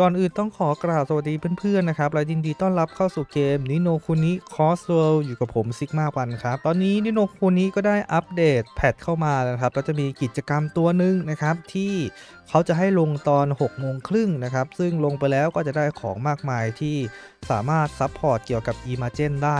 ก่อนอื่นต้องขอกราบสวัสดีเพื่อนๆนะครับและยินดีต้อนรับเข้าสู่เกมนิโนคุนิคอสเวลอยู่กับผมซิกมาวันครับ ตอนนี้นิโนคุนิก็ได้อัปเดตแพทเข้ามาแล้วครับแล้วจะมีกิจกรรมตัวหนึ่งนะครับที่เขาจะให้ลงตอน6โมงครึ่งนะครับซึ่งลงไปแล้วก็จะได้ของมากมายที่สามารถซัพพอร์ตเกี่ยวกับ e m a g e n ได้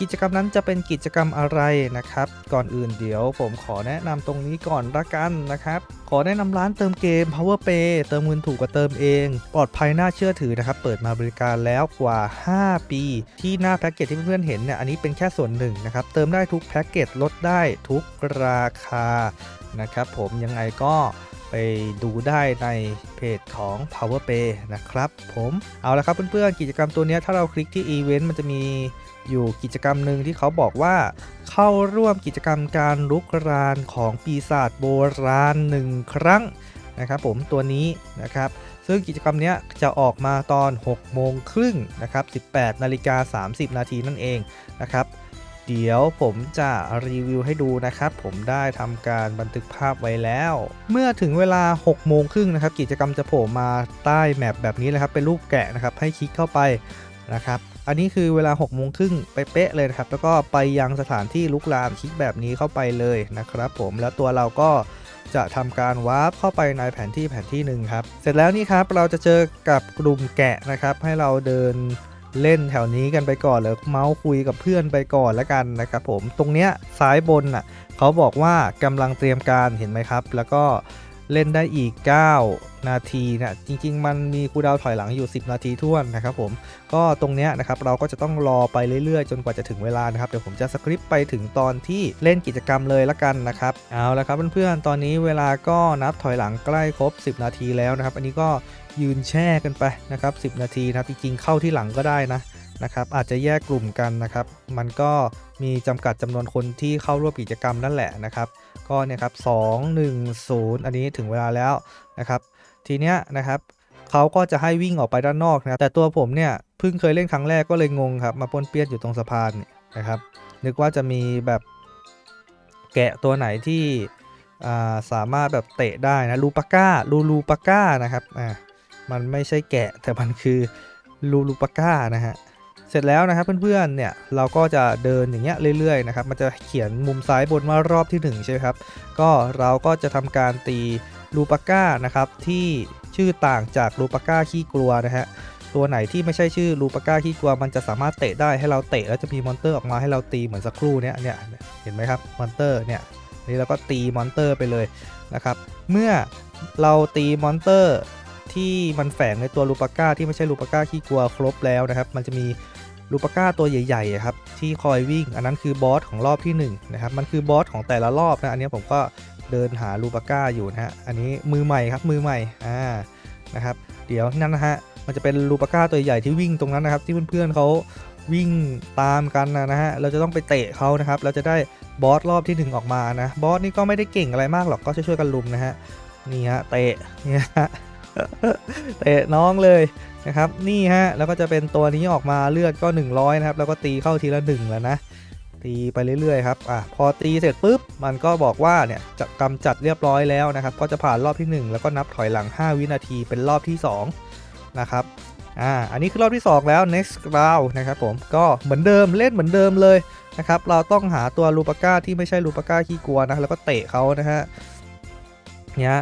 กิจกรรมนั้นจะเป็นกิจกรรมอะไรนะครับ ก่อนอื่นเดี๋ยวผมขอแนะนำตรงนี้ก่อนละกันนะครับ ขอแนะนำร้านเติมเกม Power Pay เติมเงินถูกกว่าเติมเอง ปลอดภัยน่าเชื่อถือนะครับ เปิดมาบริการแล้วกว่า 5 ปี ที่หน้าแพ็กเกจที่เพื่อนๆเห็นเนี่ยอันนี้เป็นแค่ส่วนหนึ่งนะครับ เติมได้ทุกแพ็กเกจลดได้ทุกราคานะครับผมยังไงก็ ไปดูได้ในเพจของ Power Pay นะครับ ผมเอาละครับเพื่อนๆกิจกรรมตัวนี้ถ้าเราคลิกที่อีเวนต์มันจะมีอยู่กิจกรรมหนึ่งที่เขาบอกว่าเข้าร่วมกิจกรรมการลุกรานของปีศาจโบราณหนึ่งครั้งนะครับผมตัวนี้นะครับ ซึ่งกิจกรรมนี้จะออกมาตอน 6 โมงครึ่งนะครับ 18 นาฬิกา 30 นาทีนั่นเองนะครับ เดี๋ยวผมจะรีวิวให้ดูนะครับ ผมได้ทำการบันทึกภาพไว้แล้ว เมื่อถึงเวลา 6 โมงครึ่งนะครับ กิจกรรมจะโผล่มาใต้แมปแบบนี้เลยครับ เป็นรูปแกะนะครับ ให้คลิกเข้าไปนะครับ อันนี้คือเวลา 6 โมงครึ่งไปเป๊ะเลยนะครับ แล้วก็ไปยังสถานที่ลุกลามคลิกแบบนี้เข้าไปเลยนะครับ ผม แล้วตัวเราก็จะทำการวาร์ปเข้าไปในแผนที่แผนที่หนึ่งครับ เสร็จแล้วนี่ครับเราจะเจอกับกลุ่มแกะนะครับ ให้เราเดิน เล่นแถวนี้กันไปก่อนหรือเมาส์คุยกับเพื่อนไปก่อนแล้วกันนะครับผมตรงเนี้ยซ้ายบนน่ะเขาบอกว่ากำลังเตรียมการเห็นไหมครับ แล้วก็ เล่นได้อีก 9 นาทีนะจริง ๆ มันมีคูดาวถอยหลังอยู่ 10 นาทีท่วนนะครับผมก็ตรงเนี้ยนะครับเราก็จะต้องรอไปเรื่อยๆ จนกว่าจะถึงเวลานะครับเดี๋ยวผมจะสคริปต์ไปถึงตอนที่เล่นกิจกรรมเลยละกันนะครับเอาละครับเพื่อนๆตอนนี้เวลาก็นับถอยหลังใกล้ครบ 10 นาทีแล้วนะครับ อันนี้ก็ยืนแช่กันไปนะครับ10 นาทีนะครับจริงๆเข้าที่หลังก็ได้นะ นะครับอาจจะแยกกลุ่มกันนะครับ มันก็มีจำกัดจำนวนคนที่เข้าร่วมกิจกรรมนั่นแหละนะครับ ก็เนี่ยครับ2 1 0อันนี้ถึงเวลาแล้วนะครับ ทีเนี้ยนะครับเขาก็จะให้วิ่งออกไปด้านนอกนะแต่ตัวผมเนี่ยเพิ่งเคยเล่นครั้งแรกก็เลยงงครับ มาปนเปี้ยนอยู่ตรงสะพานนะครับ นึกว่าจะมีแบบแกะตัวไหนที่าสามารถแบบเตะได้นะลูปาก้าลูลูปาก้านะครับอ่ามันไม่ใช่แกะแต่มันคือลูลูปาก้านะฮะ สร็จแล้วนะครับเพื่อนๆเนี่ยเราก็จะเดินอย่างเงี้ยเรื่อยๆนะครับมันจะเขียนมุมซ้ายบนว่ารอบที่ 1 ใช่ไหมครับ ก็เราก็จะทำการตีลูปาก้านะครับที่ชื่อต่างจากลูปาก้าขี้กลัวนะฮะตัวไหนที่ไม่ใช่ชื่อลูปาก้าขี้กลัว มันจะสามารถเตะได้ให้เราเตะแล้วจะมีมอนเตอร์ออกมาให้เราตีเหมือนสักครู่เนี้ยเนี่ยเห็นไหมครับมอนเตอร์เนี่ยนี่เราก็ตีมอนเตอร์ไปเลยนะครับเมื่อเราตีมอนเตอร์ที่มันแฝงในตัวลูปาก้าที่ไม่ใช่ลูปาก้าขี้กลัวครบแล้วนะครับ มันจะมี ลูปาก้าตัวใหญ่ๆครับที่คอยวิ่ง อันนั้นคือบอสของรอบที่1นะครับมันคือบอสของแต่ละรอบนะอันนี้ผมก็เดินหาลูปาก้าอยู่นะฮะอันนี้มือใหม่ครับมือใหม่อ่านะครับเดี๋ยวนั่นนะฮะมันจะเป็นลูปาก้าตัวใหญ่ที่วิ่งตรงนั้นนะครับ ที่เพื่อนๆเขาวิ่งตามกันนะฮะเราจะต้องไปเตะเขานะครับเราจะได้บอสรอบที่หนึ่งออกมานะบอสนี่ก็ไม่ได้เก่งอะไรมากหรอกก็ช่วยๆกันลุมนะฮะนี่ฮะเตะเนี่ยฮะ เตะน้องเลยนะครับ นี่ฮะ แล้วก็จะเป็นตัวนี้ออกมาเลือดก็ 100 นะครับ แล้วก็ตีเข้าทีละ1แล้วนะ ตีไปเรื่อยๆครับ อะ พอตีเสร็จปุ๊บ มันก็บอกว่าเนี่ยจะกำจัดเรียบร้อยแล้วนะครับ ก็จะผ่านรอบที่ 1 แล้วก็นับถอยหลัง 5 วินาทีเป็นรอบที่ 2 นะครับ อ่า อันนี้คือรอบที่ 2 แล้ว next round นะครับผม ก็เหมือนเดิมเล่นเหมือนเดิมเลยนะครับ เราต้องหาตัวลูปาก้าที่ไม่ใช่ลูปาก้าขี้กลัวนะ แล้วก็เตะเขานะฮะ เนี่ย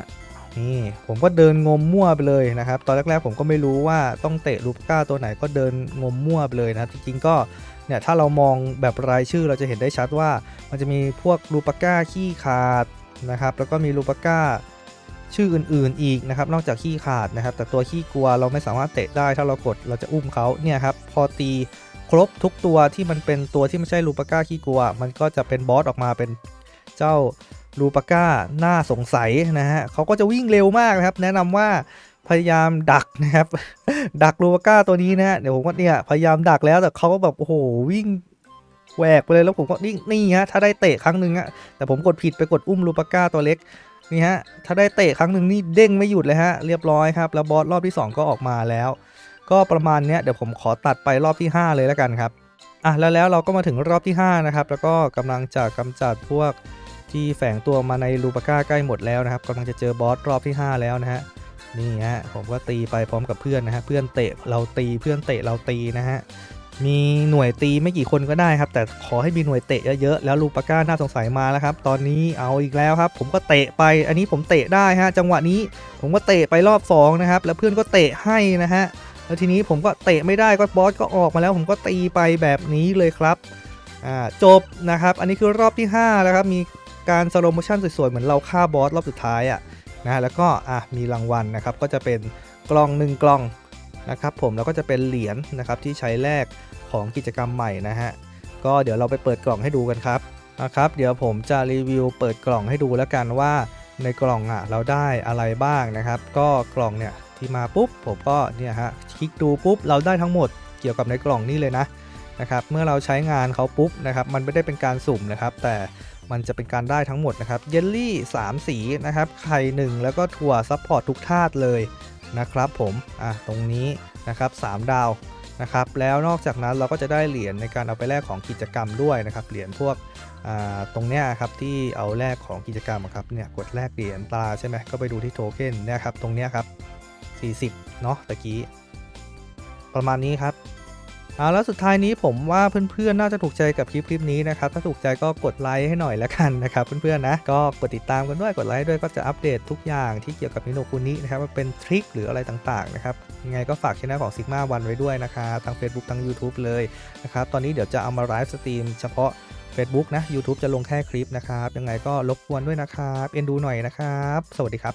นี่ผมก็เดินงมมั่วไปเลยนะครับ ตอนแรกๆผมก็ไม่รู้ว่าต้องเตะลูปก้าตัวไหนก็เดินงมมั่วไปเลยนะจริงๆก็เนี่ยถ้าเรามองแบบรายชื่อเราจะเห็นได้ชัดว่า มันจะมีพวกลูปาก้าขี้ขาดนะครับแล้วก็มีลูปาก้าชื่ออื่นๆอีกนะครับนอกจากขี้ขาดนะครับ แต่ตัวขี้กลัวเราไม่สามารถเตะได้ ถ้าเรากดเราจะอุ้มเขาเนี่ยครับพอตีครบทุกตัวที่มันเป็นตัวที่ไม่ใช่ลูปาก้าขี้กลัว มันก็จะเป็นบอสออกมาเป็นเจ้า ลูปาก้าน่าสงสัยนะฮะเขาก็จะวิ่งเร็วมากนะครับ แนะนำว่าพยายามดักนะครับ ดักลูปาก้าตัวนี้นะฮะเดี๋ยวผมก็เนี่ยพยายามดักแล้วแต่เขาก็แบบโอ้โหวิ่งแหวกไปเลยแล้วผมก็นี่นี่ฮะถ้าได้เตะครั้งหนึ่งอะแต่ผมกดผิดไปกดอุ้มลูปาก้าตัวเล็กนี่ฮะถ้าได้เตะครั้งหนึ่งนี่เด้งไม่หยุดเลยฮะเรียบร้อยครับแล้วบอสรอบที่ 2 ก็ออกมาแล้ว ก็ประมาณเนี้ยเดี๋ยวผมขอตัดไปรอบที่ 5 เลยแล้วกันครับอะแล้วแล้วเราก็มาถึงรอบที่ 5 นะครับ แล้วก็กำลังจะกำจัดพวก ที่แฝงตัวมาในลูปาก้าใกล้หมดแล้วนะครับกำลังจะเจอบอสรอบที่ 5 แล้วนะฮะนี่ฮะผมก็ตีไปพร้อมกับเพื่อนนะฮะเพื่อนเตะเราตีเพื่อนเตะเราตีนะฮะมีหน่วยตีไม่กี่คนก็ได้ครับ แต่ขอให้มีหน่วยเตะเยอะๆแล้วลูปาก้าน่าสงสัยมาแล้วครับ ตอนนี้เอาอีกแล้วครับ ผมก็เตะไป อันนี้ผมเตะได้ฮะ จังหวะนี้ผมก็เตะไปรอบสองนะครับแล้วเพื่อนก็เตะให้นะฮะแล้วทีนี้ผมก็เตะไม่ได้ก็บอสก็ออกมาแล้ว ผมก็ตีไปแบบนี้เลยครับอ่าจบนะครับ อันนี้คือรอบที่ห้าแล้วครับมี การสโลโมชั่นสวยๆ เหมือนเราฆ่าบอสรอบสุดท้ายอะนะแล้วก็อะมีรางวัลนะครับ ก็จะเป็นกล่องหนึ่งกล่องนะครับผมแล้วก็จะเป็นเหรียญนะครับที่ใช้แลกของกิจกรรมใหม่นะฮะก็เดี๋ยวเราไปเปิดกล่องให้ดูกันครับนะครับ เดี๋ยวผมจะรีวิวเปิดกล่องให้ดูแล้วกันว่าในกล่องอะเราได้อะไรบ้างนะครับ ก็กล่องเนี่ยที่มาปุ๊บผมก็เนี่ยฮะคลิกดูปุ๊บเราได้ทั้งหมดเกี่ยวกับในกล่องนี้เลยนะนะครับ เมื่อเราใช้งานเขาปุ๊บนะครับ มันไม่ได้เป็นการสุ่มนะครับ แต่ มันจะเป็นการได้ทั้งหมดนะครับ เยลลี่ 3 สีนะครับ ไข่1แล้วก็ถั่วซัพพอร์ตทุกธาตุเลยนะครับผมอะตรงนี้นะครับ 3 ดาวนะครับ แล้วนอกจากนั้นเราก็จะได้เหรียญในการเอาไปแลกของกิจกรรมด้วยนะครับ เหรียญพวกอ่าตรงเนี้ยครับที่เอาแลกของกิจกรรมครับเนี่ยกดแลกเหรียญตาใช่ไหมก็ไปดูที่โทเค็นนี่ยครับตรงเนี้ยครับ40เนาะตะกี้ประมาณนี้ครับ เอาแล้วสุดท้ายนี้ผมว่าเพื่อนๆน่าจะถูกใจกับคลิปคลิปนี้นะครับถ้าถูกใจก็กดไลค์ให้หน่อยแล้วกันนะครับเพื่อนๆนะก็กดติดตามกันด้วยกดไลค์ด้วยก็จะอัปเดตทุกอย่างที่เกี่ยวกับนิโนคุนินะครับว่าเป็นทริคหรืออะไรต่างๆนะครับยังไงก็ฝากช่องของ Sigma วันไว้ด้วยนะครับทั้ง Facebook ทั้ง YouTube เลยนะครับตอนนี้เดี๋ยวจะเอามาไลฟ์สตรีมเฉพาะ Facebook นะ YouTube จะลงแค่คลิปนะครับยังไงก็รบกวนด้วยนะครับเอ็นดูหน่อยนะครับ สวัสดีครับ